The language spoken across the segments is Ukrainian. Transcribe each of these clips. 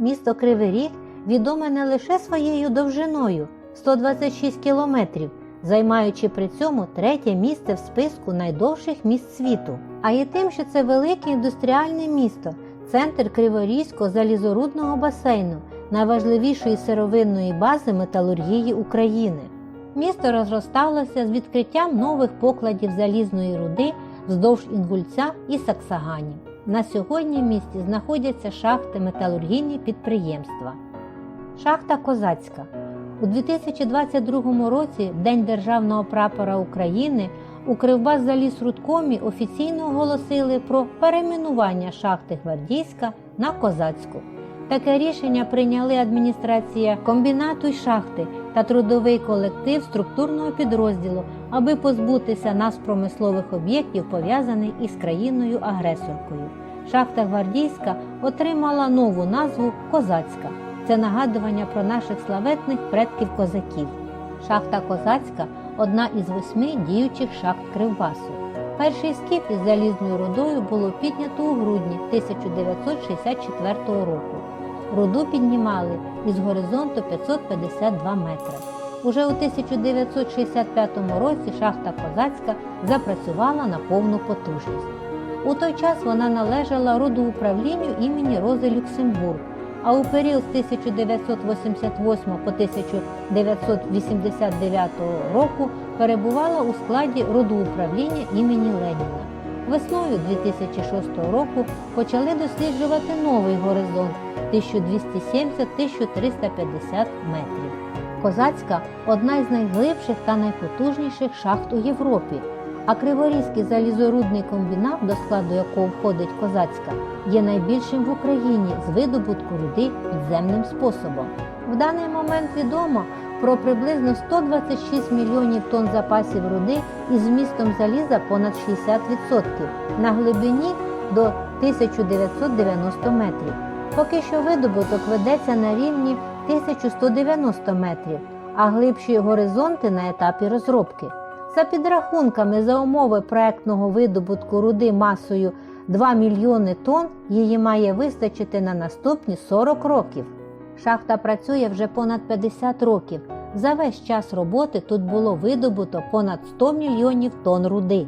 місто Кривий Ріг відоме не лише своєю довжиною 126 кілометрів, займаючи при цьому третє місце в списку найдовших міст світу, а й тим, що це велике індустріальне місто, центр Криворізького залізорудного басейну, найважливішої сировинної бази металургії України. Місто розросталося з відкриттям нових покладів залізної руди вздовж Інгульця і Саксаганів. На сьогодні в місті знаходяться шахти металургійні підприємства. Шахта Козацька. У 2022 році, в День Державного прапора України, у Кривбас-Залізрудкомі офіційно оголосили про перейменування шахти Гвардійська на Козацьку. Таке рішення прийняли адміністрація комбінату й шахти та трудовий колектив структурного підрозділу, аби позбутися нафтопромислових об'єктів, пов'язаних із країною-агресоркою. Шахта Гвардійська отримала нову назву Козацька. Це нагадування про наших славетних предків козаків. Шахта Козацька одна із восьми діючих шахт Кривбасу. Перший скіп із залізною рудою було піднято у грудні 1964 року. Руду піднімали із горизонту 552 метри. Уже у 1965 році шахта Козацька запрацювала на повну потужність. У той час вона належала родоуправлінню імені Рози Люксембург, а у період з 1988 по 1989 року перебувала у складі родоуправління імені Леніна. Весною 2006 року почали досліджувати новий горизонт 1270-1350 метрів. Козацька одна із найглибших та найпотужніших шахт у Європі. А Криворізький залізорудний комбінат, до складу якого входить Козацька, є найбільшим в Україні з видобутку руди підземним способом. В даний момент відомо про приблизно 126 мільйонів тонн запасів руди із вмістом заліза понад 60% на глибині до 1990 метрів. Поки що видобуток ведеться на рівні 1190 метрів, а глибші горизонти на етапі розробки. За підрахунками за умови проектного видобутку руди масою 2 мільйони тонн, її має вистачити на наступні 40 років. Шахта працює вже понад 50 років. За весь час роботи тут було видобуто понад 100 мільйонів тонн руди.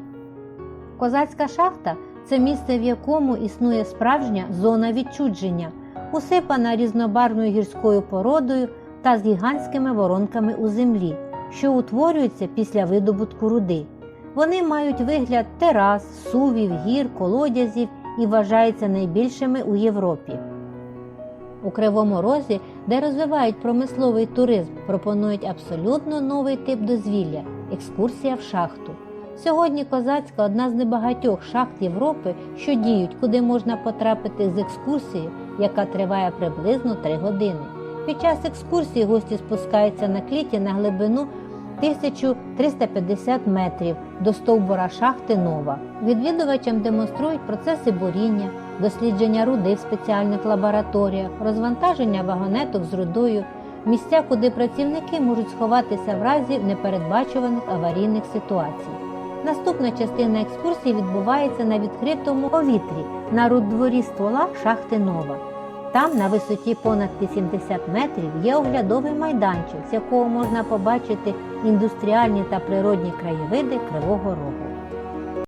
Козацька шахта це місце, в якому існує справжня зона відчудження, усипана різнобарвною гірською породою та з гігантськими воронками у землі, що утворюються після видобутку руди. Вони мають вигляд терас, сувів, гір, колодязів і вважаються найбільшими у Європі. У Кривому Розі, де розвивають промисловий туризм, пропонують абсолютно новий тип дозвілля екскурсія в шахту. Сьогодні Козацька одна з небагатьох шахт Європи, що діють, куди можна потрапити з екскурсією, яка триває приблизно 3 години. Під час екскурсії гості спускаються на кліті на глибину 1350 метрів до стовбура шахти Нова. Відвідувачам демонструють процеси буріння, дослідження руди в спеціальних лабораторіях, розвантаження вагонеток з рудою, місця, куди працівники можуть сховатися в разі непередбачуваних аварійних ситуацій. Наступна частина екскурсії відбувається на відкритому повітрі на руддворі ствола шахти Нова. Там, на висоті понад 80 метрів, є оглядовий майданчик, з якого можна побачити індустріальні та природні краєвиди Кривого Рогу.